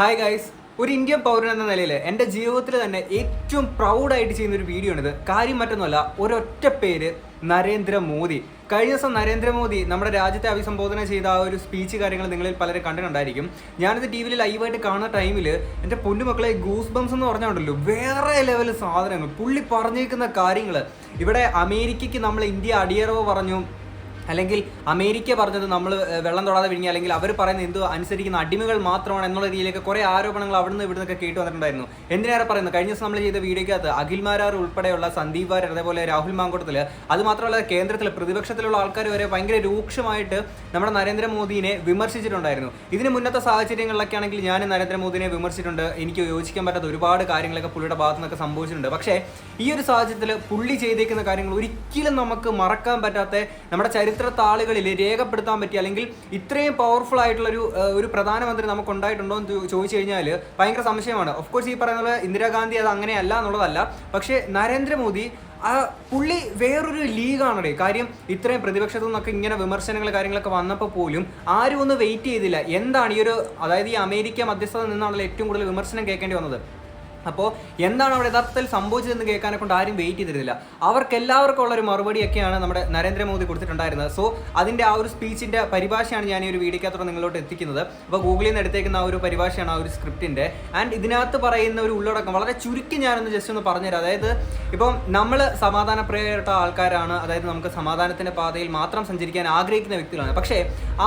Hi guys ഒരു Indian പൗരൻ എന്ന നിലയിൽ എന്റെ ജീവിതത്തിൽ തന്നെ ഏറ്റവും പ്രൗഡായിട്ട് ചെയ്യുന്ന ഒരു വീഡിയോ ആണിത്. കാര്യം മറ്റൊന്നുമല്ല ഒരൊറ്റ പേര് നരേന്ദ്രമോദി കഴിഞ്ഞ ദിവസം നരേന്ദ്രമോദി നമ്മുടെ രാജ്യത്തെ അഭിസംബോധന ചെയ്ത ആ ഒരു സ്പീച്ച് കാര്യങ്ങൾ നിങ്ങളിൽ പലരും കണ്ടിട്ടുണ്ടായിരിക്കും. ഞാനിത് ടി വിയിൽ ലൈവായിട്ട് കാണുന്ന ടൈമിൽ എന്റെ പൊന്നുമക്കളെ ഗൂസ് ബംസ് എന്ന് പറഞ്ഞുണ്ടല്ലോ. വേറെ ലെവൽ സാധനങ്ങൾ പുള്ളി പറഞ്ഞിരിക്കുന്ന കാര്യങ്ങൾ ഇവിടെ അമേരിക്കയ്ക്ക് നമ്മൾ ഇന്ത്യ അടിയറവ് പറഞ്ഞു അല്ലെങ്കിൽ അമേരിക്ക പറഞ്ഞത് നമ്മൾ വെള്ളം തൊടാതെ വിഴുങ്ങി അല്ലെങ്കിൽ അവർ പറയുന്നത് എന്തോ അനുസരിക്കുന്ന അടിമകൾ മാത്രമാണ് എന്നുള്ള രീതിയിലൊക്കെ കുറേ ആരോപണങ്ങൾ അവിടുന്ന് ഇവിടുന്ന് ഒക്കെ കേട്ട് വന്നിട്ടുണ്ടായിരുന്നു. എന്തിനേറെ പറയുന്നത് കഴിഞ്ഞ ദിവസം നമ്മൾ ചെയ്ത വീഡിയോക്കകത്ത് അഖിൽ മാരാർ ഉൾപ്പെടെയുള്ള സന്ദീപ് വാര്യർ അതേപോലെ രാഹുൽ മാങ്കോട്ടത്തിൽ അത് മാത്രമല്ല കേന്ദ്രത്തിൽ പ്രതിപക്ഷത്തിലുള്ള ആൾക്കാർ വരെ ഭയങ്കര രൂക്ഷമായിട്ട് നമ്മുടെ നരേന്ദ്രമോദിനെ വിമർശിച്ചിട്ടുണ്ടായിരുന്നു. ഇതിന് മുന്നത്തെ സാഹചര്യങ്ങളിലൊക്കെ ആണെങ്കിൽ ഞാൻ നരേന്ദ്രമോദിനെ വിമർശിച്ചിട്ടുണ്ട്. എനിക്ക് യോജിക്കാൻ പറ്റാത്ത ഒരുപാട് കാര്യങ്ങളൊക്കെ പുള്ളിയുടെ ഭാഗത്തു നിന്നൊക്കെ സംഭവിച്ചിട്ടുണ്ട്. പക്ഷേ ഈ ഒരു സാഹചര്യത്തിൽ പുള്ളി ചെയ്തേക്കുന്ന കാര്യങ്ങൾ ഒരിക്കലും നമുക്ക് മറക്കാൻ പറ്റാത്ത നമ്മുടെ ചരിത്ര താളുകളിൽ രേഖപ്പെടുത്താൻ പറ്റിയ അല്ലെങ്കിൽ ഇത്രയും പവർഫുൾ ആയിട്ടുള്ള ഒരു ഒരു പ്രധാനമന്ത്രി നമുക്ക് ഉണ്ടായിട്ടുണ്ടോ എന്ന് ചോദിച്ചു കഴിഞ്ഞാൽ ഭയങ്കര സംശയമാണ്. ഓഫ് കോഴ്സ് ഈ പറയുന്ന ഇന്ദിരാഗാന്ധി അത് അങ്ങനെയല്ല എന്നുള്ളതല്ല. പക്ഷേ നരേന്ദ്രമോദി ആ പുള്ളി വേറൊരു ലീഗാണടേ. കാര്യം ഇത്രയും പ്രതിപക്ഷത്തു നിന്നൊക്കെ ഇങ്ങനെ വിമർശനങ്ങൾ കാര്യങ്ങളൊക്കെ വന്നപ്പോൾ പോലും ആരും ഒന്ന് വെയിറ്റ് ചെയ്തില്ല. എന്താണ് ഈ ഒരു അതായത് ഈ അമേരിക്ക മധ്യസ്ഥത നിന്നാണല്ലോ ഏറ്റവും കൂടുതൽ വിമർശനം കേൾക്കേണ്ടി വന്നത്? അപ്പോൾ എന്താണ് അവിടെ യഥാർത്ഥത്തിൽ സംഭവിച്ചതെന്ന് കേൾക്കാനെ കൊണ്ട് ആരും വെയിറ്റ് ചെയ്തിരുന്നില്ല. അവർക്ക് എല്ലാവർക്കും ഉള്ള ഒരു മറുപടിയൊക്കെയാണ് നമ്മുടെ നരേന്ദ്രമോദി കൊടുത്തിട്ടുണ്ടായിരുന്നത്. സോ അതിന്റെ ആ ഒരു സ്പീച്ചിന്റെ പരിഭാഷയാണ് ഞാൻ ഈ ഒരു വീഡിയോക്കകത്തോടെ നിങ്ങളോട്ട് എത്തിക്കുന്നത്. അപ്പോൾ ഗൂഗിളിൽ നിന്ന് എടുത്തേക്കുന്ന ആ ഒരു പരിഭാഷയാണ് ആ ഒരു സ്ക്രിപ്റ്റിന്റെ ആൻഡ് ഇതിനകത്ത് പറയുന്ന ഒരു ഉള്ളടക്കം വളരെ ചുരുക്കി ഞാനൊന്ന് ജസ്റ്റ് ഒന്ന് പറഞ്ഞുതരാം. അതായത് ഇപ്പം നമ്മൾ സമാധാനപ്രിയപ്പെട്ട ആൾക്കാരാണ്. അതായത് നമുക്ക് സമാധാനത്തിന്റെ പാതയിൽ മാത്രം സഞ്ചരിക്കാൻ ആഗ്രഹിക്കുന്ന വ്യക്തികളാണ്. പക്ഷേ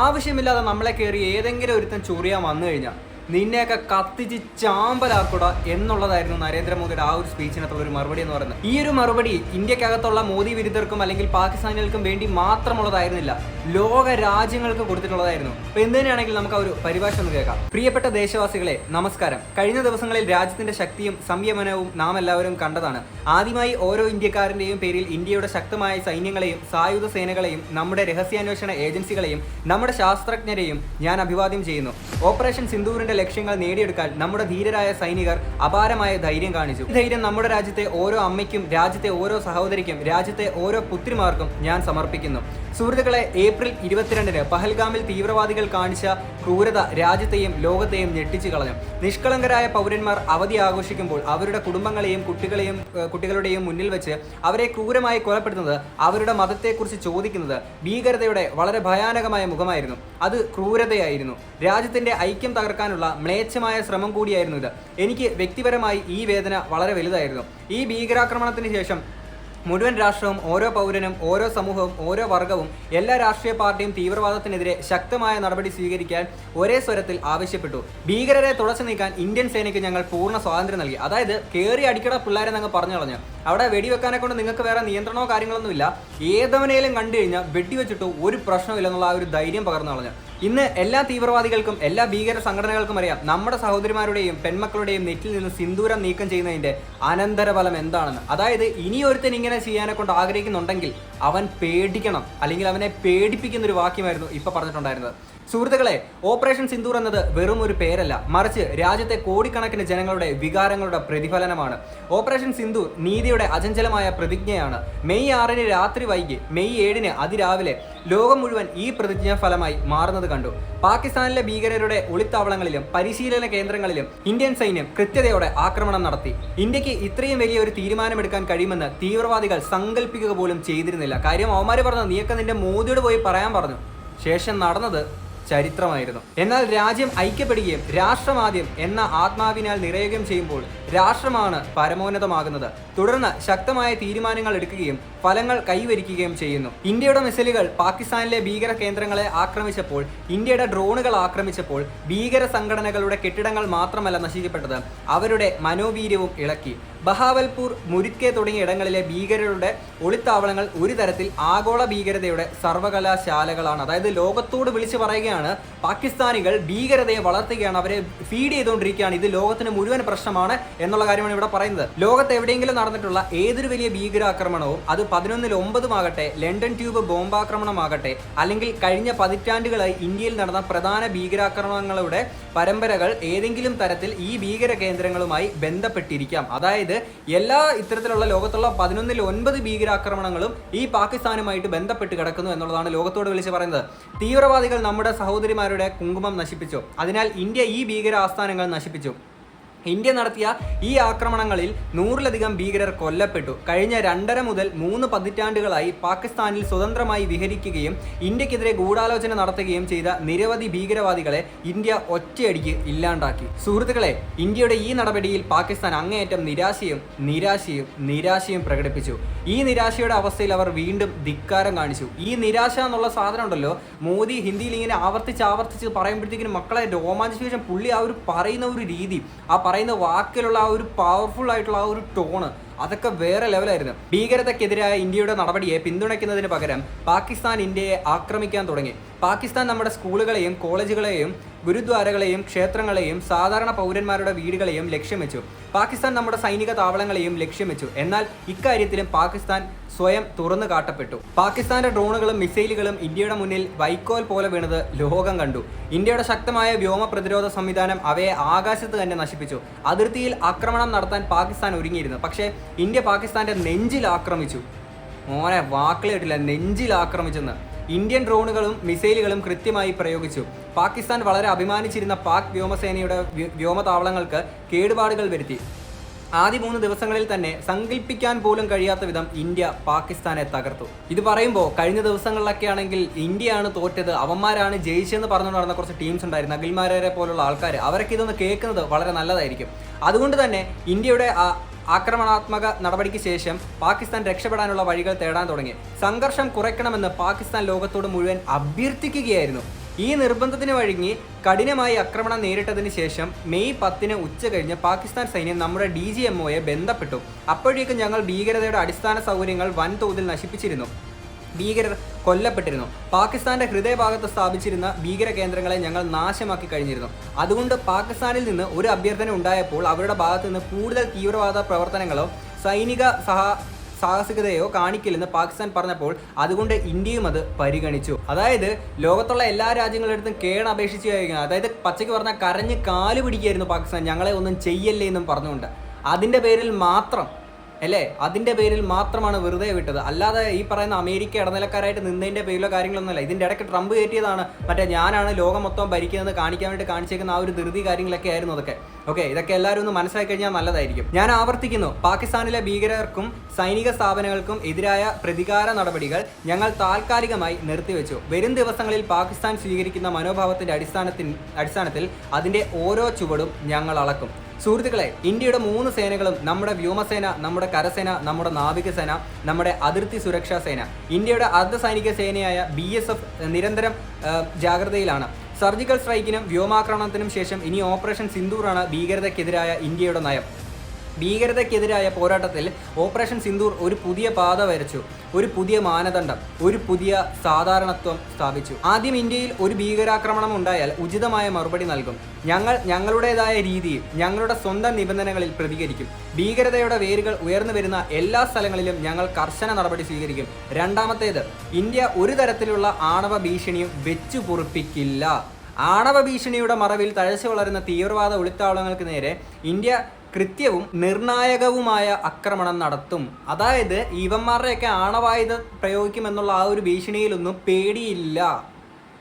ആവശ്യമില്ലാതെ നമ്മളെ കയറി ഏതെങ്കിലും ഒരുത്തൻ ചൊറിയാൻ വന്നു കഴിഞ്ഞാൽ നിന്നെയൊക്കെ കത്തിച്ച് ചാമ്പലാക്കൂട എന്നുള്ളതായിരുന്നു നരേന്ദ്രമോദിയുടെ ആ ഒരു സ്പീച്ചിനകത്തുള്ള ഒരു മറുപടി എന്ന് പറയുന്നത്. ഈ ഒരു മറുപടി ഇന്ത്യക്കകത്തുള്ള മോദി വിരുദ്ധർക്കും അല്ലെങ്കിൽ പാകിസ്ഥാനികൾക്കും വേണ്ടി മാത്രമുള്ളതായിരുന്നില്ല. ലോക രാജ്യങ്ങൾക്ക് കൊടുത്തിട്ടുള്ളതായിരുന്നു. അപ്പൊ എന്തിനാണെങ്കിൽ നമുക്ക് ഒരു പരിഭാഷ ഒന്ന് കേൾക്കാം. പ്രിയപ്പെട്ട ദേശവാസികളെ നമസ്കാരം. കഴിഞ്ഞ ദിവസങ്ങളിൽ രാജ്യത്തിന്റെ ശക്തിയും സംയമനവും നാം എല്ലാവരും കണ്ടതാണ്. ആദ്യമായി ഓരോ ഇന്ത്യക്കാരന്റെയും പേരിൽ ഇന്ത്യയുടെ ശക്തമായ സൈന്യങ്ങളെയും സായുധ സേനകളെയും നമ്മുടെ രഹസ്യാന്വേഷണ ഏജൻസികളെയും നമ്മുടെ ശാസ്ത്രജ്ഞരെയും ഞാൻ അഭിവാദ്യം ചെയ്യുന്നു. ഓപ്പറേഷൻ സിന്ദൂറിന്റെ ലക്ഷ്യങ്ങൾ നേടിയെടുക്കാൻ നമ്മുടെ ധീരരായ സൈനികർ അപാരമായ ധൈര്യം കാണിച്ചു. ധൈര്യം നമ്മുടെ രാജ്യത്തെ ഓരോ അമ്മയ്ക്കും രാജ്യത്തെ ഓരോ സഹോദരിക്കും രാജ്യത്തെ ഓരോ പുത്രിമാർക്കും ഞാൻ സമർപ്പിക്കുന്നു. സുഹൃത്തുക്കളെ ഏപ്രിൽ ഇരുപത്തിരണ്ടിന് പഹൽഗാമിൽ തീവ്രവാദികൾ കാണിച്ച ക്രൂരത രാജ്യത്തെയും ലോകത്തെയും ഞെട്ടിച്ചു കളഞ്ഞു. നിഷ്കളങ്കരായ പൗരന്മാർ അവധി ആഘോഷിക്കുമ്പോൾ അവരുടെ കുടുംബങ്ങളെയും കുട്ടികളെയും കുട്ടികളുടെയും മുന്നിൽ വെച്ച് അവരെ ക്രൂരമായി കൊലപ്പെടുത്തുന്നത് അവരുടെ മതത്തെക്കുറിച്ച് ചോദിക്കുന്നത് ഭീകരതയുടെ വളരെ ഭയാനകമായ മുഖമായിരുന്നു. അത് ക്രൂരതയായിരുന്നു. രാജ്യത്തിന്റെ ഐക്യം തകർക്കാനുള്ള മ്ലേച്ഛമായ ശ്രമം കൂടിയായിരുന്നു ഇത്. എനിക്ക് വ്യക്തിപരമായി ഈ വേദന വളരെ വലുതായിരുന്നു. ഈ ഭീകരാക്രമണത്തിന് ശേഷം മുഴുവൻ രാഷ്ട്രവും ഓരോ പൗരനും ഓരോ സമൂഹവും ഓരോ വർഗവും എല്ലാ രാഷ്ട്രീയ പാർട്ടിയും തീവ്രവാദത്തിനെതിരെ ശക്തമായ നടപടി സ്വീകരിക്കാൻ ഒരേ സ്വരത്തിൽ ആവശ്യപ്പെട്ടു. ഭീകരരെ തുടച്ചു നീക്കാൻ ഇന്ത്യൻ സേനയ്ക്ക് ഞങ്ങൾ പൂർണ സ്വാതന്ത്ര്യം നൽകി. അതായത് കയറി അടിക്കട പിള്ളേരെ ഞങ്ങൾ പറഞ്ഞു കളഞ്ഞു അവിടെ വെടിവെക്കാനെ കൊണ്ട് നിങ്ങൾക്ക് വേറെ നിയന്ത്രണമോ കാര്യങ്ങളൊന്നുമില്ല ഏതവനേലും കണ്ടു കഴിഞ്ഞാൽ വെടിവെച്ചിട്ട് ഒരു പ്രശ്നമില്ല എന്നുള്ള ആ ഒരു ധൈര്യം പകർന്നു കളഞ്ഞു. ഇന്ന് എല്ലാ തീവ്രവാദികൾക്കും എല്ലാ ഭീകര സംഘടനകൾക്കും അറിയാം നമ്മുടെ സഹോദരിമാരുടെയും പെൺമക്കളുടെയും നെറ്റിൽ നിന്ന് സിന്ദൂരം നീക്കം ചെയ്യുന്നതിന്റെ അനന്തരഫലം എന്താണെന്ന്. അതായത് ഇനി ഒരുത്തൻ ഇങ്ങനെ ചെയ്യാനെ കൊണ്ട് ആഗ്രഹിക്കുന്നുണ്ടെങ്കിൽ അവൻ പേടിക്കണം. അല്ലെങ്കിൽ അവനെ പേടിപ്പിക്കുന്ന ഒരു വാക്യമായിരുന്നു ഇപ്പൊ പറഞ്ഞിട്ടുണ്ടായിരുന്നത്. സുഹൃത്തുക്കളെ ഓപ്പറേഷൻ സിന്ദൂർ എന്നത് വെറും ഒരു പേരല്ല. മറിച്ച് രാജ്യത്തെ കോടിക്കണക്കിന് ജനങ്ങളുടെ വികാരങ്ങളുടെ പ്രതിഫലനമാണ്. ഓപ്പറേഷൻ സിന്ദൂർ നീതിയുടെ അചഞ്ചലമായ പ്രതിജ്ഞയാണ്. മെയ് ആറിന് രാത്രി വൈകി മെയ് ഏഴിന് അതിരാവിലെ ലോകം മുഴുവൻ ഈ പ്രതിജ്ഞാ ഫലമായി മാറുന്നത് കണ്ടു. പാകിസ്ഥാനിലെ ഭീകരരുടെ ഒളിത്താവളങ്ങളിലും പരിശീലന കേന്ദ്രങ്ങളിലും ഇന്ത്യൻ സൈന്യം കൃത്യതയോടെ ആക്രമണം നടത്തി. ഇന്ത്യയ്ക്ക് ഇത്രയും വലിയ ഒരു തീരുമാനമെടുക്കാൻ കഴിയുമെന്ന് തീവ്രവാദികൾ സങ്കല്പിക്കുക പോലും ചെയ്തിരുന്നില്ല. കാര്യം അവമാര് പറഞ്ഞു നീയൊക്കെ നിന്റെ മോദിയോട് പോയി പറയാൻ പറഞ്ഞു. ശേഷം നടന്നത് ചരിത്രമായിരുന്നു. എന്നാൽ രാജ്യം ഐക്യപ്പെടുകയും രാഷ്ട്രമാദ്യം എന്ന ആത്മാവിനാൽ നിറയുകയും ചെയ്യുമ്പോൾ രാഷ്ട്രമാണ് പരമോന്നതമാകുന്നത്. തുടർന്ന് ശക്തമായ തീരുമാനങ്ങൾ എടുക്കുകയും ഫലങ്ങൾ കൈവരിക്കുകയും ചെയ്യുന്നു. ഇന്ത്യയുടെ മിസൈലുകൾ പാകിസ്ഥാനിലെ ഭീകര കേന്ദ്രങ്ങളെ ആക്രമിച്ചപ്പോൾ ഇന്ത്യയുടെ ഡ്രോണുകൾ ആക്രമിച്ചപ്പോൾ ഭീകര സംഘടനകളുടെ കെട്ടിടങ്ങൾ മാത്രമല്ല നശിക്കപ്പെട്ടത്. അവരുടെ മനോവീര്യവും ഇളക്കി. ബഹാവൽപൂർ മുരിക്കെ തുടങ്ങിയ ഇടങ്ങളിലെ ഭീകരരുടെ ഒളിത്താവളങ്ങൾ ഒരു തരത്തിൽ ആഗോള ഭീകരതയുടെ സർവകലാശാലകളാണ് അതായത് ലോകത്തോട് വിളിച്ചു പറയുകയാണ് പാകിസ്ഥാനികൾ ഭീകരതയെ വളർത്തുകയാണ് അവരെ ഫീഡ് ചെയ്തുകൊണ്ടിരിക്കുകയാണ്. ഇത് ലോകത്തിന് മുഴുവൻ പ്രശ്നമാണ് എന്നുള്ള കാര്യമാണ് ഇവിടെ പറയുന്നത്. ലോകത്ത് എവിടെയെങ്കിലും നടന്നിട്ടുള്ള ഏതൊരു വലിയ ഭീകരാക്രമണവും അത് പതിനൊന്നിൽ ഒമ്പതുമാകട്ടെ ലണ്ടൻ ട്യൂബ് ബോംബാക്രമണമാകട്ടെ അല്ലെങ്കിൽ കഴിഞ്ഞ പതിറ്റാണ്ടുകളായി ഇന്ത്യയിൽ നടന്ന പ്രധാന ഭീകരാക്രമണങ്ങളുടെ പരമ്പരകൾ ഏതെങ്കിലും തരത്തിൽ ഈ ഭീകര കേന്ദ്രങ്ങളുമായി ബന്ധപ്പെട്ടിരിക്കാം. അതായത് എല്ലാ ഇത്തരത്തിലുള്ള ലോകത്തുള്ള പതിനൊന്നിൽ ഒൻപത് ഭീകരാക്രമണങ്ങളും ഈ പാകിസ്ഥാനുമായിട്ട് ബന്ധപ്പെട്ട് കിടക്കുന്നു എന്നുള്ളതാണ് ലോകത്തോട് വിളിച്ച് പറയുന്നത്. തീവ്രവാദികൾ നമ്മുടെ സഹോദരിമാരുടെ കുങ്കുമം നശിപ്പിച്ചു. അതിനാൽ ഇന്ത്യ ഈ ഭീകര ആസ്ഥാനങ്ങൾ നശിപ്പിച്ചു. ഇന്ത്യ നടത്തിയ ഈ ആക്രമണങ്ങളിൽ നൂറിലധികം ഭീകരർ കൊല്ലപ്പെട്ടു. കഴിഞ്ഞ രണ്ടര മുതൽ മൂന്ന് പതിറ്റാണ്ടുകളായി പാകിസ്ഥാനിൽ സ്വതന്ത്രമായി വിഹരിക്കുകയും ഇന്ത്യക്കെതിരെ ഗൂഢാലോചന നടത്തുകയും ചെയ്ത നിരവധി ഭീകരവാദികളെ ഇന്ത്യ ഒറ്റയടിക്ക് ഇല്ലാണ്ടാക്കി. സുഹൃത്തുക്കളെ ഇന്ത്യയുടെ ഈ നടപടിയിൽ പാകിസ്ഥാൻ അങ്ങേയറ്റം നിരാശയും നിരാശയും നിരാശയും പ്രകടിപ്പിച്ചു. ഈ നിരാശയുടെ അവസ്ഥയിൽ അവർ വീണ്ടും ധിക്കാരം കാണിച്ചു. ഈ നിരാശ എന്നുള്ള സാധനം ഉണ്ടല്ലോ മോദി ഹിന്ദിയിൽ ഇങ്ങനെ ആവർത്തിച്ച് ആവർത്തിച്ച് പറയുമ്പോഴത്തേക്കിനും മക്കളെ രോമാഞ്ച ശേഷം പുള്ളി ആ ഒരു പറയുന്ന ഒരു രീതി ആ പറയുന്ന വാക്കിലുള്ള ആ ഒരു പവർഫുൾ ആയിട്ടുള്ള ആ ഒരു ടോണ് അതൊക്കെ വേറെ ലെവലായിരുന്നു ഭീകരതയ്ക്കെതിരായ ഇന്ത്യയുടെ നടപടിയെ പിന്തുണയ്ക്കുന്നതിന് പകരം പാകിസ്ഥാൻ ഇന്ത്യയെ ആക്രമിക്കാൻ തുടങ്ങി. പാകിസ്ഥാൻ നമ്മുടെ സ്കൂളുകളെയും കോളേജുകളെയും ഗുരുദ്വാരകളെയും ക്ഷേത്രങ്ങളെയും സാധാരണ പൗരന്മാരുടെ വീടുകളെയും ലക്ഷ്യം വെച്ചു. പാകിസ്ഥാൻ നമ്മുടെ സൈനിക താവളങ്ങളെയും ലക്ഷ്യം വെച്ചു. എന്നാൽ ഇക്കാര്യത്തിലും പാകിസ്ഥാൻ സ്വയം തുറന്നു കാട്ടപ്പെട്ടു. പാകിസ്ഥാന്റെ ഡ്രോണുകളും മിസൈലുകളും ഇന്ത്യയുടെ മുന്നിൽ വൈക്കോൽ പോലെ വീണത് ലോകം കണ്ടു. ഇന്ത്യയുടെ ശക്തമായ വ്യോമ പ്രതിരോധ സംവിധാനം അവയെ ആകാശത്ത് തന്നെ നശിപ്പിച്ചു. അതിർത്തിയിൽ ആക്രമണം നടത്താൻ പാകിസ്ഥാൻ ഒരുങ്ങിയിരുന്നു. പക്ഷേ ഇന്ത്യ പാകിസ്ഥാന്റെ നെഞ്ചിൽ ആക്രമിച്ചു. മോനെ വാക്കിലിട്ടില്ല നെഞ്ചിൽ ആക്രമിച്ചെന്ന്. ഇന്ത്യൻ ഡ്രോണുകളും മിസൈലുകളും കൃത്യമായി പ്രയോഗിച്ചു. പാകിസ്ഥാൻ വളരെ അഭിമാനിച്ചിരുന്ന പാക് വ്യോമസേനയുടെ വ്യോമതാവളങ്ങൾക്ക് കേടുപാടുകൾ വരുത്തി. ആദ്യ മൂന്ന് ദിവസങ്ങളിൽ തന്നെ സങ്കല്പിക്കാൻ പോലും കഴിയാത്ത വിധം ഇന്ത്യ പാകിസ്ഥാനെ തകർത്തു. ഇത് പറയുമ്പോൾ കഴിഞ്ഞ ദിവസങ്ങളിലൊക്കെ ആണെങ്കിൽ ഇന്ത്യയാണ് തോറ്റത് അവന്മാരാണ് ജയിച്ചതെന്ന് പറഞ്ഞു നടന്ന കുറച്ച് ടീംസ് ഉണ്ടായിരുന്നു അഖിൽമാരെ പോലുള്ള ആൾക്കാർ അവരൊക്കെ ഇതൊന്ന് കേൾക്കുന്നത് വളരെ നല്ലതായിരിക്കും. അതുകൊണ്ട് തന്നെ ഇന്ത്യയുടെ ആക്രമണാത്മക നടപടിക്ക് ശേഷം പാകിസ്ഥാൻ രക്ഷപ്പെടാനുള്ള വഴികൾ തേടാൻ തുടങ്ങി. സംഘർഷം കുറയ്ക്കണമെന്ന് പാകിസ്ഥാൻ ലോകത്തോട് മുഴുവൻ അഭ്യർത്ഥിക്കുകയായിരുന്നു. ഈ നിർബന്ധത്തിന് വഴങ്ങി കഠിനമായി ആക്രമണം നേരിട്ടതിന് ശേഷം മെയ് പത്തിന് ഉച്ച കഴിഞ്ഞ് പാകിസ്ഥാൻ സൈന്യം നമ്മുടെ ഡി ജി എം ഒയെ ബന്ധപ്പെട്ടു. അപ്പോഴേക്കും ഞങ്ങൾ ഭീകരതയുടെ അടിസ്ഥാന സൗകര്യങ്ങൾ വൻതോതിൽ നശിപ്പിച്ചിരുന്നു. ഭീകരർ കൊല്ലപ്പെട്ടിരുന്നു. പാകിസ്ഥാന്റെ ഹൃദയഭാഗത്ത് സ്ഥാപിച്ചിരുന്ന ഭീകര കേന്ദ്രങ്ങളെ ഞങ്ങൾ നാശമാക്കി കഴിഞ്ഞിരുന്നു. അതുകൊണ്ട് പാകിസ്ഥാനിൽ നിന്ന് ഒരു അഭ്യർത്ഥന ഉണ്ടായപ്പോൾ അവരുടെ ഭാഗത്ത് നിന്ന് കൂടുതൽ തീവ്രവാദ പ്രവർത്തനങ്ങളോ സൈനിക സഹ സാഹസികതയോ കാണിക്കില്ലെന്ന് പാകിസ്ഥാൻ പറഞ്ഞപ്പോൾ അതുകൊണ്ട് ഇന്ത്യയും അത് പരിഗണിച്ചു. അതായത് ലോകത്തുള്ള എല്ലാ രാജ്യങ്ങളെടുത്തും കേണ അപേക്ഷിച്ച് കഴിയുകയാണ് അതായത് പച്ചയ്ക്ക് പറഞ്ഞാൽ കരഞ്ഞ് കാൽ പിടിക്കുകയായിരുന്നു പാകിസ്ഥാൻ. ഞങ്ങളെ ഒന്നും ചെയ്യല്ലേ എന്നും പറഞ്ഞുകൊണ്ട്. അതിന്റെ പേരിൽ മാത്രം അല്ലേ? അതിന്റെ പേരിൽ മാത്രമാണ് വെറുതെ വിട്ടത്. അല്ലാതെ ഈ പറയുന്ന അമേരിക്ക ഇടനിലക്കാരായിട്ട് നിന്നതിന്റെ പേരിലോ കാര്യങ്ങളൊന്നുമല്ല. ഇതിന്റെ ഇടയ്ക്ക് ട്രംപ് കയറ്റിയതാണ്. മറ്റേ ഞാനാണ് ലോകം മൊത്തം ഭരിക്കുന്നത് കാണിക്കാൻ വേണ്ടി കാണിച്ചേക്കുന്ന ആ ഒരു ധൃതി കാര്യങ്ങളൊക്കെ ആയിരുന്നു അതൊക്കെ. ഓക്കെ ഇതൊക്കെ എല്ലാവരും ഒന്ന് മനസ്സിലാക്കി കഴിഞ്ഞാൽ നല്ലതായിരിക്കും. ഞാൻ ആവർത്തിക്കുന്നു. പാകിസ്ഥാനിലെ ഭീകരർക്കും സൈനിക സ്ഥാപനങ്ങൾക്കും എതിരായ പ്രതികാര നടപടികൾ ഞങ്ങൾ താൽക്കാലികമായി നിർത്തിവെച്ചു. വരും ദിവസങ്ങളിൽ പാകിസ്ഥാൻ സ്വീകരിക്കുന്ന മനോഭാവത്തിന്റെ അടിസ്ഥാനത്തിൽ അടിസ്ഥാനത്തിൽ അതിന്റെ ഓരോ ചുവടും ഞങ്ങൾ അളക്കും. സുഹൃത്തുക്കളെ ഇന്ത്യയുടെ മൂന്ന് സേനകളും നമ്മുടെ വ്യോമസേന നമ്മുടെ കരസേന നമ്മുടെ നാവികസേന നമ്മുടെ അതിർത്തി സുരക്ഷാ സേന ഇന്ത്യയുടെ അർദ്ധ സൈനിക സേനയായ ബി എസ് എഫ് നിരന്തരം ജാഗ്രതയിലാണ്. സർജിക്കൽ സ്ട്രൈക്കിനും വ്യോമാക്രമണത്തിനും ശേഷം ഇനി ഓപ്പറേഷൻ സിന്ദൂറാണ് ഭീകരതയ്ക്കെതിരായ ഇന്ത്യയുടെ നയം. ഭീകരതയ്ക്കെതിരായ പോരാട്ടത്തിൽ ഓപ്പറേഷൻ സിന്ദൂർ ഒരു പുതിയ പാത വരച്ചു ഒരു പുതിയ മാനദണ്ഡം ഒരു പുതിയ സാധാരണത്വം സ്ഥാപിച്ചു. ആദ്യം ഇന്ത്യയിൽ ഒരു ഭീകരാക്രമണം ഉണ്ടായാൽ ഉചിതമായ മറുപടി നൽകും. ഞങ്ങൾ ഞങ്ങളുടേതായ രീതിയിൽ ഞങ്ങളുടെ സ്വന്തം നിബന്ധനകളിൽ പ്രതികരിക്കും. ഭീകരതയുടെ വേരുകൾ ഉയർന്നു വരുന്ന എല്ലാ സ്ഥലങ്ങളിലും ഞങ്ങൾ കർശന നടപടി സ്വീകരിക്കും. രണ്ടാമത്തേത് ഇന്ത്യ ഒരു തരത്തിലുള്ള ആണവ ഭീഷണിയും വെച്ചു പൊറുപ്പിക്കില്ല. ആണവ ഭീഷണിയുടെ മറവിൽ തഴച്ചു വളരുന്ന തീവ്രവാദ ഒളിത്താവളങ്ങൾക്ക് നേരെ ഇന്ത്യ കൃത്യവും നിർണായകവുമായ ആക്രമണം നടത്തും. അതായത് ഈവന്മാരുടെയൊക്കെ ആണവായുധം പ്രയോഗിക്കുമെന്നുള്ള ആ ഒരു ഭീഷണിയിലൊന്നും പേടിയില്ല.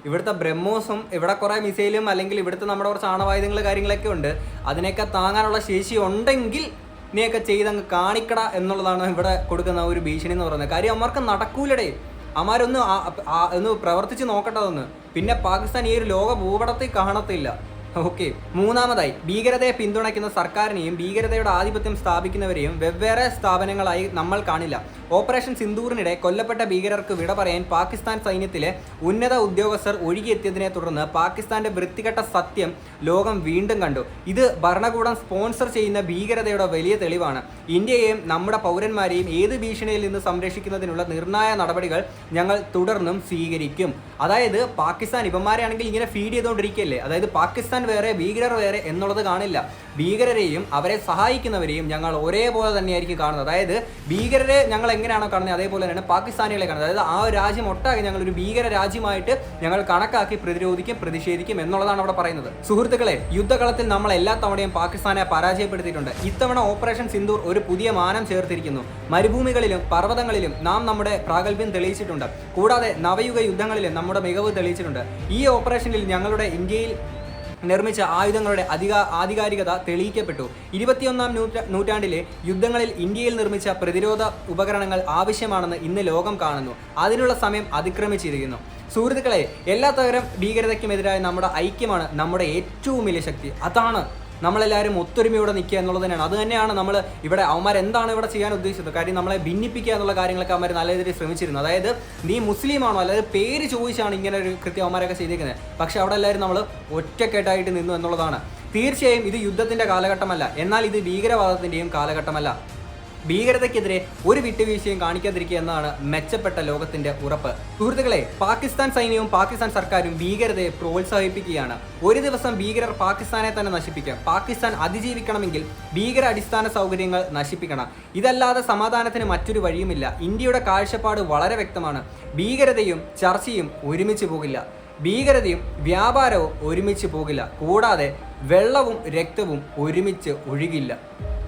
ഇവിടുത്തെ ബ്രഹ്മോസും ഇവിടെ കുറേ മിസൈലും അല്ലെങ്കിൽ ഇവിടുത്തെ നമ്മുടെ കുറച്ച് ആണവായുധങ്ങൾ കാര്യങ്ങളൊക്കെ ഉണ്ട്. അതിനെയൊക്കെ താങ്ങാനുള്ള ശേഷി ഉണ്ടെങ്കിൽ നീയൊക്കെ ചെയ്തങ്ങ് കാണിക്കട എന്നുള്ളതാണ് ഇവിടെ കൊടുക്കുന്ന ഒരു ഭീഷണി എന്ന് പറയുന്നത്. കാര്യം അവർക്ക് നടക്കൂലടേ. അമാരൊന്ന് ഒന്ന് പ്രവർത്തിച്ച് നോക്കട്ടെ പിന്നെ പാകിസ്ഥാൻ ഈ ഒരു ലോക ഭൂപടത്തിൽ കാണത്തില്ല. ഓക്കെ മൂന്നാമതായി ഭീകരതയെ പിന്തുണയ്ക്കുന്ന സർക്കാരിനെയും ഭീകരതയുടെ ആധിപത്യം സ്ഥാപിക്കുന്നവരെയും വെവ്വേറെ സ്ഥാപനങ്ങളായി നമ്മൾ കാണില്ല. ഓപ്പറേഷൻ സിന്ദൂറിനിടെ കൊല്ലപ്പെട്ട ഭീകരർക്ക് വിട പറയാൻ പാകിസ്ഥാൻ സൈന്യത്തിലെ ഉന്നത ഉദ്യോഗസ്ഥർ ഒഴുകിയെത്തിയതിനെ തുടർന്ന് പാകിസ്ഥാന്റെ വൃത്തികെട്ട സത്യം ലോകം വീണ്ടും കണ്ടു. ഇത് ഭരണകൂടം സ്പോൺസർ ചെയ്യുന്ന ഭീകരതയുടെ വലിയ തെളിവാണ്. ഇന്ത്യയെയും നമ്മുടെ പൗരന്മാരെയും ഏത് ഭീഷണിയിൽ നിന്ന് സംരക്ഷിക്കുന്നതിനുള്ള നിർണായ നടപടികൾ ഞങ്ങൾ തുടർന്നും സ്വീകരിക്കും. അതായത് പാകിസ്ഥാൻ ഇവന്മാരെയാണെങ്കിൽ ഇങ്ങനെ ഫീഡ് ചെയ്തുകൊണ്ടിരിക്കുകയല്ലേ? അതായത് പാകിസ്ഥാൻ പാകിസ്ഥാൻ വേറെ ഭീകരർ വേറെ എന്നുള്ളത് കാണില്ല. ഭീകരരെയും അവരെ സഹായിക്കുന്നവരെയും ഞങ്ങൾ ഒരേപോലെ തന്നെയായിരിക്കും കാണുന്നത്. അതായത് ഭീകരരെ ഞങ്ങൾ എങ്ങനെയാണോ കാണുന്നത് അതേപോലെ തന്നെയാണ് പാകിസ്ഥാനികളെ കാണുന്നത്. അതായത് ആ രാജ്യം ഒട്ടാകെ ഞങ്ങൾ ഒരു ഭീകര രാജ്യമായിട്ട് ഞങ്ങൾ കണക്കാക്കി പ്രതിരോധിക്കും പ്രതിഷേധിക്കും എന്നുള്ളതാണ് അവിടെ പറയുന്നത്. സുഹൃത്തുക്കളെ യുദ്ധകളത്തിൽ നമ്മൾ എല്ലാ തവണയും പാകിസ്ഥാനെ പരാജയപ്പെടുത്തിയിട്ടുണ്ട്. ഇത്തവണ ഓപ്പറേഷൻ സിന്ധൂർ ഒരു പുതിയ മാനം ചേർത്തിരിക്കുന്നു. മരുഭൂമികളിലും പർവതങ്ങളിലും നാം നമ്മുടെ പ്രാഗൽഭ്യം തെളിയിച്ചിട്ടുണ്ട്. കൂടാതെ നവയുഗ യുദ്ധങ്ങളിലും നമ്മുടെ മികവ് തെളിയിച്ചിട്ടുണ്ട്. ഈ ഓപ്പറേഷനിൽ ഞങ്ങളുടെ ഇന്ത്യയിൽ നിർമ്മിച്ച ആയുധങ്ങളുടെ അധിക ആധികാരികത തെളിയിക്കപ്പെട്ടു. ഇരുപത്തിയൊന്നാം നൂറ്റാ നൂറ്റാണ്ടിലെ യുദ്ധങ്ങളിൽ ഇന്ത്യയിൽ നിർമ്മിച്ച പ്രതിരോധ ഉപകരണങ്ങൾ ആവശ്യമാണെന്ന് ഇന്ന് ലോകം കാണുന്നു. അതിനുള്ള സമയം അതിക്രമിച്ചിരിക്കുന്നു. സുഹൃത്തുക്കളെ എല്ലാ തരം ഭീകരതയ്ക്കുമെതിരായ നമ്മുടെ ഐക്യമാണ് നമ്മുടെ ഏറ്റവും വലിയ ശക്തി. അതാണ് നമ്മളെല്ലാവരും ഒത്തൊരുമയോടെ നിൽക്കുക എന്നുള്ളത് തന്നെയാണ്. അത് തന്നെയാണ് നമ്മൾ ഇവിടെ അവന്മാർ എന്താണ് ഇവിടെ ചെയ്യാൻ ഉദ്ദേശിച്ചത്? കാര്യം നമ്മളെ ഭിന്നിപ്പിക്കുക എന്നുള്ള കാര്യങ്ങളൊക്കെ അവന്മാർ നല്ല രീതിയിൽ ശ്രമിച്ചിരുന്നു. അതായത് നീ മുസ്ലിമാണോ? അല്ലാതെ പേര് ചോദിച്ചാണ് ഇങ്ങനെ ഒരു കൃത്യം അവന്മാരൊക്കെ ചെയ്തേക്കുന്നത്. പക്ഷെ അവിടെ എല്ലാവരും നമ്മൾ ഒറ്റക്കെട്ടായിട്ട് നിന്നു എന്നുള്ളതാണ്. തീർച്ചയായും ഇത് യുദ്ധത്തിന്റെ കാലഘട്ടമല്ല. എന്നാൽ ഇത് ഭീകരവാദത്തിന്റെയും കാലഘട്ടമല്ല. ഭീകരതയ്ക്കെതിരെ ഒരു വിട്ടുവീഴ്ചയും കാണിക്കാതിരിക്കുക എന്നാണ് മെച്ചപ്പെട്ട ലോകത്തിന്റെ ഉറപ്പ്. സുഹൃത്തുക്കളെ പാകിസ്ഥാൻ സൈന്യവും പാകിസ്ഥാൻ സർക്കാരും ഭീകരതയെ പ്രോത്സാഹിപ്പിക്കുകയാണ്. ഒരു ദിവസം ഭീകരർ പാകിസ്ഥാനെ തന്നെ നശിപ്പിക്കാം. പാകിസ്ഥാൻ അതിജീവിക്കണമെങ്കിൽ ഭീകര അടിസ്ഥാന സൗകര്യങ്ങൾ നശിപ്പിക്കണം. ഇതല്ലാതെ സമാധാനത്തിന് മറ്റൊരു വഴിയുമില്ല. ഇന്ത്യയുടെ കാഴ്ചപ്പാട് വളരെ വ്യക്തമാണ്. ഭീകരതയും ചർച്ചയും ഒരുമിച്ച് പോകില്ല. ഭീകരതയും വ്യാപാരവും ഒരുമിച്ച് പോകില്ല. കൂടാതെ വെള്ളവും രക്തവും ഒരുമിച്ച് ഒഴുകില്ല.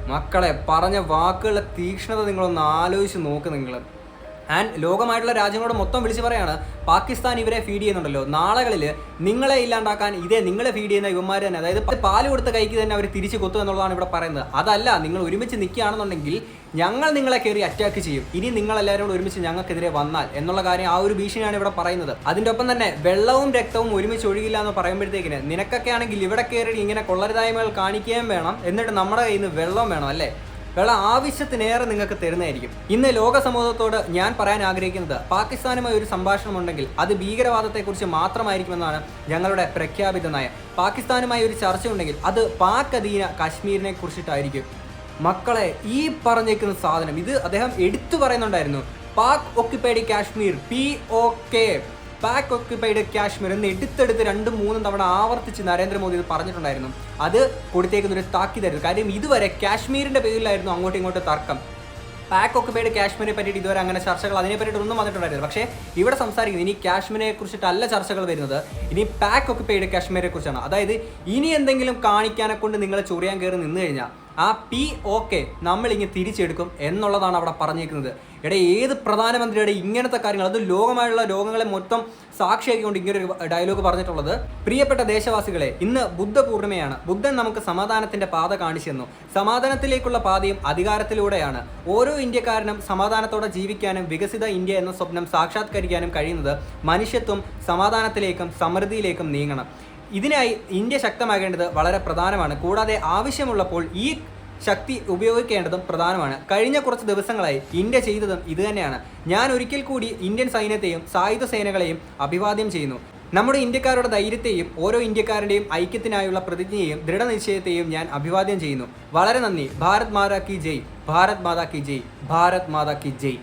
മക്കളെ പറഞ്ഞ വാക്കുകളുടെ തീക്ഷ്ണത നിങ്ങളൊന്ന് ആലോചിച്ച് നോക്ക് നിങ്ങൾ ആൻഡ് ലോകമായിട്ടുള്ള രാജ്യങ്ങളോട് മൊത്തം വിളിച്ച് പറയാണ് പാകിസ്ഥാൻ ഇവരെ ഫീഡ് ചെയ്യുന്നുണ്ടല്ലോ. നാളകളിൽ നിങ്ങളെ ഇല്ലാണ്ടാക്കാൻ ഇതേ നിങ്ങളെ ഫീഡ് ചെയ്യുന്ന ഇവന്മാർ തന്നെ അതായത് പാൽ കൊടുത്ത കൈക്ക് തന്നെ അവർ തിരിച്ച് കൊത്തു എന്നുള്ളതാണ് ഇവിടെ പറയുന്നത്. അതല്ല നിങ്ങൾ ഒരുമിച്ച് നിൽക്കുകയാണെന്നുണ്ടെങ്കിൽ ഞങ്ങൾ നിങ്ങളെ കയറി അറ്റാക്ക് ചെയ്യും. ഇനി നിങ്ങൾ എല്ലാവരും കൂടെ ഒരുമിച്ച് ഞങ്ങൾക്കെതിരെ വന്നാൽ എന്നുള്ള കാര്യം ആ ഒരു ഭീഷണിയാണ് ഇവിടെ പറയുന്നത്. അതിന്റെ ഒപ്പം തന്നെ വെള്ളവും രക്തവും ഒരുമിച്ച് ഒഴുകില്ല എന്ന് പറയുമ്പോഴത്തേക്കിന് നിനക്കൊക്കെ ആണെങ്കിൽ ഇവിടെ കയറി ഇങ്ങനെ കൊള്ളരുതായ്മകൾ കാണിക്കുകയും വേണം. എന്നിട്ട് നമ്മുടെ കയ്യിൽ നിന്ന് വെള്ളം വേണം അല്ലേ? വെള്ളം ആവശ്യത്തിനേറെ നിങ്ങൾക്ക് തരുന്നതായിരിക്കും. ഇന്ന് ലോക സമൂഹത്തോട് ഞാൻ പറയാൻ ആഗ്രഹിക്കുന്നത് പാകിസ്ഥാനുമായി ഒരു സംഭാഷണം ഉണ്ടെങ്കിൽ അത് ഭീകരവാദത്തെക്കുറിച്ച് മാത്രമായിരിക്കുമെന്നാണ് ഞങ്ങളുടെ പ്രഖ്യാപിത നയം. പാകിസ്ഥാനുമായി ഒരു ചർച്ച ഉണ്ടെങ്കിൽ അത് പാക് അധീന കാശ്മീരിനെ കുറിച്ചിട്ടായിരിക്കും. മക്കളെ ഈ പറഞ്ഞേക്കുന്ന സാധനം ഇത് അദ്ദേഹം എടുത്തു പറയുന്നുണ്ടായിരുന്നു. Pak occupied Kashmir P O K Pak occupied Kashmir എന്ന് എടുത്തെടുത്ത് രണ്ടും മൂന്നും തവണ ആവർത്തിച്ച് നരേന്ദ്രമോദി ഇത് പറഞ്ഞിട്ടുണ്ടായിരുന്നു. അത് കൊടുത്തേക്കുന്ന ഒരു താക്കീതായിരുന്നു. കാര്യം ഇതുവരെ കാശ്മീരിന്റെ പേരിലായിരുന്നു അങ്ങോട്ടും ഇങ്ങോട്ടും തർക്കം. പാക്ക് ഒക്കുപൈഡ് കാശ്മീരിനെ പറ്റിയിട്ട് ഇതുവരെ അങ്ങനെ ചർച്ചകൾ അതിനെ പറ്റിയിട്ട് ഒന്നും വന്നിട്ടുണ്ടായിരുന്നു പക്ഷേ ഇവിടെ സംസാരിക്കുന്നത് ഇനി കാശ്മീരിനെ കുറിച്ചിട്ടല്ല ചർച്ചകൾ വരുന്നത്. ഇനി പാക്ക് ഒക്കുപൈഡ് കാശ്മീരെ കുറിച്ചാണ്. അതായത് ഇനി എന്തെങ്കിലും കാണിക്കാനെ കൊണ്ട് നിങ്ങളെ ചൊറിയാൻ കയറി നിന്ന് കഴിഞ്ഞാൽ ആ പി ഓക്കെ നമ്മൾ ഇങ്ങനെ തിരിച്ചെടുക്കും എന്നുള്ളതാണ് അവിടെ പറഞ്ഞേക്കുന്നത് ഇവിടെ ഏത് പ്രധാനമന്ത്രിയുടെ ഇങ്ങനത്തെ കാര്യങ്ങൾ അത് ലോകമായുള്ള രോഗങ്ങളെ മൊത്തം സാക്ഷിയാക്കിക്കൊണ്ട് ഇങ്ങനെ ഒരു ഡയലോഗ് പറഞ്ഞിട്ടുള്ളത് പ്രിയപ്പെട്ട ദേശവാസികളെ ഇന്ന് ബുദ്ധ പൂർണിമയാണ് ബുദ്ധൻ നമുക്ക് സമാധാനത്തിന്റെ പാത കാണിച്ചു തന്നു. സമാധാനത്തിലേക്കുള്ള പാതയും അധികാരത്തിലൂടെയാണ്. ഓരോ ഇന്ത്യക്കാരനും സമാധാനത്തോടെ ജീവിക്കാനും വികസിത ഇന്ത്യ എന്ന സ്വപ്നം സാക്ഷാത്കരിക്കാനും കഴിയുന്നത് മനുഷ്യത്വം സമാധാനത്തിലേക്കും സമൃദ്ധിയിലേക്കും നീങ്ങണം. ഇതിനായി ഇന്ത്യ ശക്തമാകേണ്ടത് വളരെ പ്രധാനമാണ്. കൂടാതെ ആവശ്യമുള്ളപ്പോൾ ഈ ശക്തി ഉപയോഗിക്കേണ്ടതും പ്രധാനമാണ്. കഴിഞ്ഞ കുറച്ച് ദിവസങ്ങളായി ഇന്ത്യ ചെയ്തതും ഇതുതന്നെയാണ് ഞാൻ ഒരിക്കൽ കൂടി ഇന്ത്യൻ സൈന്യത്തെയും സായുധ സേനകളെയും അഭിവാദ്യം ചെയ്യുന്നു. നമ്മുടെ ഇന്ത്യക്കാരുടെ ധൈര്യത്തെയും ഓരോ ഇന്ത്യക്കാരുടെയും ഐക്യത്തിനായുള്ള പ്രതിജ്ഞയെയും ദൃഢനിശ്ചയത്തെയും ഞാൻ അഭിവാദ്യം ചെയ്യുന്നു. വളരെ നന്ദി. ഭാരത് മാതാ കി ജയ്. ഭാരത് മാതാ കി ജയ്. ഭാരത് മാതാ കി ജയ്.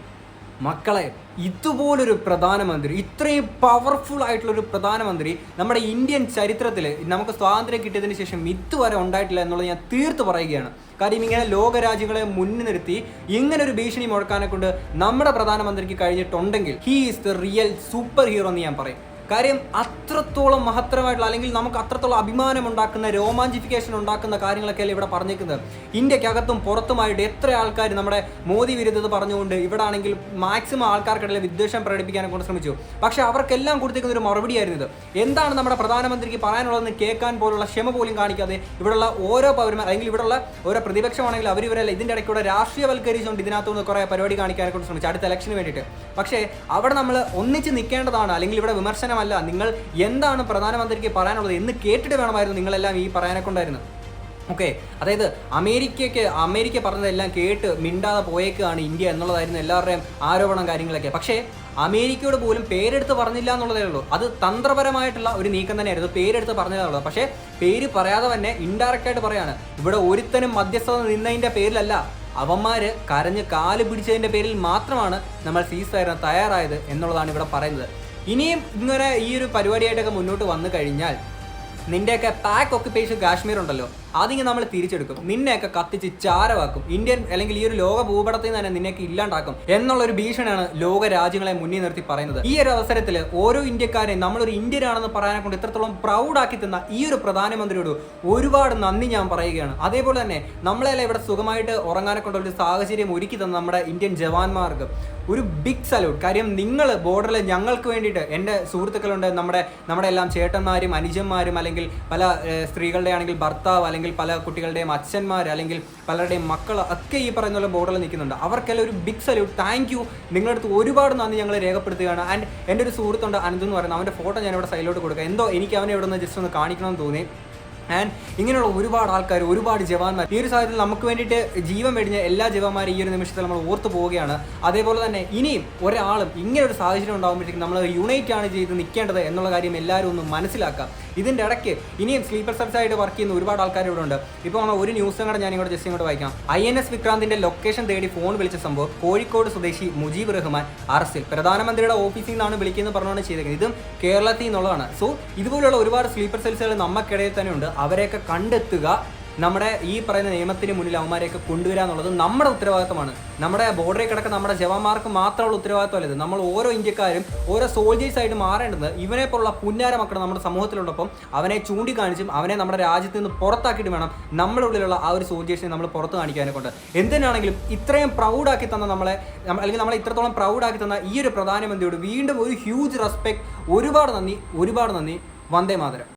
മക്കളെ ഇതുപോലൊരു പ്രധാനമന്ത്രി ഇത്രയും പവർഫുൾ ആയിട്ടുള്ള ഒരു പ്രധാനമന്ത്രി നമ്മുടെ ഇന്ത്യൻ ചരിത്രത്തിൽ നമുക്ക് സ്വാതന്ത്ര്യം കിട്ടിയതിന് ശേഷം ഇതുവരെ ഉണ്ടായിട്ടില്ല എന്നുള്ളത് ഞാൻ തീർത്ത് പറയുകയാണ്. കാര്യം ഇങ്ങനെ ലോകരാജ്യങ്ങളെ മുന്നിൽ നിർത്തി ഇങ്ങനെ ഒരു ഭീഷണി മുഴക്കാനെ കൊണ്ട് നമ്മുടെ പ്രധാനമന്ത്രിക്ക് കഴിഞ്ഞിട്ടുണ്ടെങ്കിൽ he is the real super hero എന്ന് ഞാൻ പറയും. കാര്യം അത്രത്തോളം മഹത്തരമായിട്ടുള്ള അല്ലെങ്കിൽ നമുക്ക് അത്രത്തോളം അഭിമാനം ഉണ്ടാക്കുന്ന രോമാഞ്ചിഫിക്കേഷൻ ഉണ്ടാക്കുന്ന കാര്യങ്ങളൊക്കെയല്ലേ ഇവിടെ പറഞ്ഞേക്കുന്നത് ഇന്ത്യക്കകത്തും പുറത്തുമായിട്ട് എത്ര ആൾക്കാർ നമ്മുടെ മോദി വിരുദ്ധത പറഞ്ഞുകൊണ്ട് ഇവിടെ ആണെങ്കിൽ മാക്സിമം ആൾക്കാർക്കിടയിൽ വിദ്വേഷം പ്രകടിപ്പിക്കാനും കൊണ്ട് ശ്രമിച്ചു. പക്ഷേ അവർക്കെല്ലാം കൊടുത്തിരിക്കുന്ന ഒരു മറുപടിയായിരുന്നു ഇത്. എന്താണ് നമ്മുടെ പ്രധാനമന്ത്രിക്ക് പറയാനുള്ളതെന്ന് കേൾക്കാൻ പോലുള്ള ക്ഷമ പോലും കാണിക്കാതെ ഇവിടെയുള്ള ഓരോ പൗരന്മാർ അല്ലെങ്കിൽ ഇവിടെയുള്ള ഓരോ പ്രതിപക്ഷമാണെങ്കിൽ അവർ ഇവരെല്ലാം ഇതിന്റെ ഇടയ്ക്കൂടെ രാഷ്ട്രീയവൽക്കരിച്ചുകൊണ്ട് ഇതിനകത്തുനിന്ന് കുറേ പരിപാടി കാണിക്കാനെ കൊണ്ട് ശ്രമിച്ചു. അടുത്ത ഇലക്ഷന് വേണ്ടിയിട്ട്. പക്ഷേ അവിടെ നമ്മൾ ഒന്നിച്ച് നിൽക്കേണ്ടതാണ് അല്ലെങ്കിൽ ഇവിടെ വിമർശനമല്ല നിങ്ങൾ എന്താണ് പ്രധാനമന്ത്രിക്ക് പറയാനുള്ളത് എന്ന് കേട്ടിട്ട് വേണമായിരുന്നു നിങ്ങളെല്ലാം ഈ പറയാനെ കൊണ്ടായിരുന്നു ഓക്കെ അതായത് അമേരിക്കയ്ക്ക് അമേരിക്ക പറഞ്ഞതെല്ലാം കേട്ട് മിണ്ടാതെ പോയേക്കാണ് ഇന്ത്യ എന്നുള്ളതായിരുന്നു എല്ലാവരുടെയും ആരോപണം കാര്യങ്ങളൊക്കെ. പക്ഷേ അമേരിക്കയോട് പോലും പേരെടുത്ത് പറഞ്ഞില്ല എന്നുള്ളതേ ഉള്ളൂ. അത് തന്ത്രപരമായിട്ടുള്ള ഒരു നീക്കം തന്നെയായിരുന്നു. പേരെടുത്ത് പറഞ്ഞതുള്ളത് പക്ഷേ പേര് പറയാതെ തന്നെ ഇൻഡയറക്റ്റ് ആയിട്ട് പറയാണ്. ഇവിടെ ഒരുത്തനും മധ്യസ്ഥത നിന്നതിന്റെ പേരിലല്ല. അവന്മാർ കരഞ്ഞ് കാൽ പിടിച്ചതിന്റെ പേരിൽ മാത്രമാണ് നമ്മൾ സീസ് തയ്യാറായത് എന്നുള്ളതാണ് ഇവിടെ പറയുന്നത്. ഇനിയും ഇങ്ങനെ ഈ ഒരു പരിപാടിയായിട്ടൊക്കെ മുന്നോട്ട് വന്നു കഴിഞ്ഞാൽ നിന്റെയൊക്കെ പാക്ക് ഒക്കുപേഷൻ കാശ്മീർ ഉണ്ടല്ലോ അതിങ്ങനെ നമ്മൾ തിരിച്ചെടുക്കും. നിന്നെയൊക്കെ കത്തിച്ച് ചാരവാക്കും. ഇന്ത്യൻ അല്ലെങ്കിൽ ഈ ഒരു ലോക ഭൂപടത്തിൽ നിന്ന് തന്നെ നിന്നെയൊക്കെ ഇല്ലാണ്ടാക്കും എന്നുള്ള ഒരു ഭീഷണിയാണ് ലോക രാജ്യങ്ങളെ മുന്നിൽ നിർത്തി പറയുന്നത്. ഈ ഒരു അവസരത്തിൽ ഓരോ ഇന്ത്യക്കാരെയും നമ്മളൊരു ഇന്ത്യനാണെന്ന് പറയാനെ കൊണ്ട് ഇത്രത്തോളം പ്രൗഡാക്കി തന്ന ഈ ഒരു പ്രധാനമന്ത്രിയോട് ഒരുപാട് നന്ദി ഞാൻ പറയുകയാണ്. അതേപോലെ തന്നെ നമ്മളെല്ലാം ഇവിടെ സുഖമായിട്ട് ഉറങ്ങാനെ കൊണ്ടുള്ള ഒരു സാഹചര്യം ഒരുക്കി തന്ന നമ്മുടെ ഇന്ത്യൻ ജവാന്മാർക്ക് ഒരു ബിഗ് സല്യൂട്ട് കാര്യം നിങ്ങൾ ബോർഡറിൽ ഞങ്ങൾക്ക് വേണ്ടിയിട്ട് എന്റെ സുഹൃത്തുക്കളുണ്ട് നമ്മുടെ നമ്മുടെ എല്ലാം ചേട്ടന്മാരും അനുജന്മാരും അല്ലെങ്കിൽ പല സ്ത്രീകളുടെ ആണെങ്കിൽ ഭർത്താവ് അല്ലെങ്കിൽ പല കുട്ടികളുടെയും അച്ഛന്മാർ അല്ലെങ്കിൽ പലരുടെയും മക്കൾ ഒക്കെ ഈ പറയുന്ന ബോർഡറിൽ നിൽക്കുന്നുണ്ട്. അവർക്കെല്ലാം ഒരു ബിഗ് സല്യൂട്ട് താങ്ക് യു നിങ്ങളുടെ അടുത്ത് ഒരുപാട് നന്ദി ഞങ്ങൾ രേഖപ്പെടുത്തുകയാണ്. ആൻഡ് എന്റെ ഒരു സുഹൃത്തുണ്ട് അനന്ത് എന്ന് പറയുന്നത്. അവന്റെ ഫോട്ടോ ഞാൻ ഇവിടെ സൈഡിലോട്ട് കൊടുക്കുക എന്തോ എനിക്ക് അവനെ ഇവിടെ നിന്ന് ജസ്റ്റ് ഒന്ന് കാണിക്കണമെന്ന് തോന്നി. ആൻഡ് ഇങ്ങനെയുള്ള ഒരുപാട് ആൾക്കാർ ഒരുപാട് ജവാന്മാർ ഈ ഒരു സാഹചര്യത്തിൽ നമുക്ക് വേണ്ടിയിട്ട് ജീവൻ വെടിഞ്ഞ എല്ലാ ജവാന്മാരും ഈ ഒരു നിമിഷത്തിൽ നമ്മൾ ഓർത്തു പോവുകയാണ്. അതേപോലെ തന്നെ ഇനിയും ഒരാളും ഇങ്ങനെ ഒരു സാഹചര്യം ഉണ്ടാകുമ്പോഴത്തേക്കും നമ്മൾ യുണൈറ്റ് ആണ് ചെയ്ത് നിൽക്കേണ്ടത് എന്നുള്ള കാര്യം എല്ലാവരും ഒന്ന് മനസ്സിലാക്കാം. ഇതിന്റെ ഇടയ്ക്ക് ഇനിയും സ്ലീപ്പർ സെൽസ് ആയിട്ട് വർക്ക് ചെയ്യുന്ന ഒരുപാട് ആൾക്കാർ ഇവിടെ ഉണ്ട്. ഇപ്പോൾ ഒരു ന്യൂസും കൂടെ ഞാൻ ഇങ്ങോട്ട് ജസ്റ്റ് ഇങ്ങോട്ട് വായിക്കാം. ഐ എൻ എസ് വിക്രാന്തിന്റെ ലൊക്കേഷൻ തേടി ഫോൺ വിളിച്ച സംഭവം കോഴിക്കോട് സ്വദേശി മുജീബ് റഹ്മാൻ അറസ്റ്റിൽ. പ്രധാനമന്ത്രിയുടെ ഓഫീസിൽ നിന്നാണ് വിളിക്കുന്നത് പറഞ്ഞുകൊണ്ട് ചെയ്തേക്കുന്നത്. ഇതും കേരളത്തിൽ നിന്നുള്ളതാണ്. സോ ഇതുപോലുള്ള ഒരുപാട് സ്ലീപ്പർ സെൽസുകൾ നമുക്കിടയിൽ തന്നെ ഉണ്ട്. അവരെയൊക്കെ കണ്ടെത്തുക നമ്മുടെ ഈ പറയുന്ന നിയമത്തിന് മുന്നിൽ അവന്മാരെയൊക്കെ കൊണ്ടുവരിക എന്നുള്ളത് നമ്മുടെ ഉത്തരവാദിത്തമാണ് നമ്മുടെ ബോർഡറിൽ കിടക്കുന്ന നമ്മുടെ ജവാന്മാർക്ക് മാത്രമുള്ള ഉത്തരവാദിത്തമല്ല ഇത്. നമ്മൾ ഓരോ ഇന്ത്യക്കാരും ഓരോ സോൾജേഴ്സ് ആയിട്ട് മാറേണ്ടത് ഇവനെ പോലുള്ള പുന്നാര മക്കൾ നമ്മുടെ സമൂഹത്തിലുള്ളപ്പം അവനെ ചൂണ്ടിക്കാണിച്ചും അവനെ നമ്മുടെ രാജ്യത്ത് നിന്ന് പുറത്താക്കിയിട്ട് വേണം നമ്മുടെ ഉള്ളിലുള്ള ആ ഒരു സോൾജേഴ്സിനെ നമ്മൾ പുറത്ത് കാണിക്കാനെ കൊണ്ട്. എന്തിനാണെങ്കിലും ഇത്രയും പ്രൗഡാക്കി തന്ന നമ്മളെ അല്ലെങ്കിൽ നമ്മളെ ഇത്രത്തോളം പ്രൗഡാക്കി തന്ന ഈ ഒരു പ്രധാനമന്ത്രിയോട് വീണ്ടും ഒരു ഹ്യൂജ് റെസ്പെക്ട് ഒരുപാട് നന്ദി ഒരുപാട് നന്ദി. വന്ദേ മാതരം.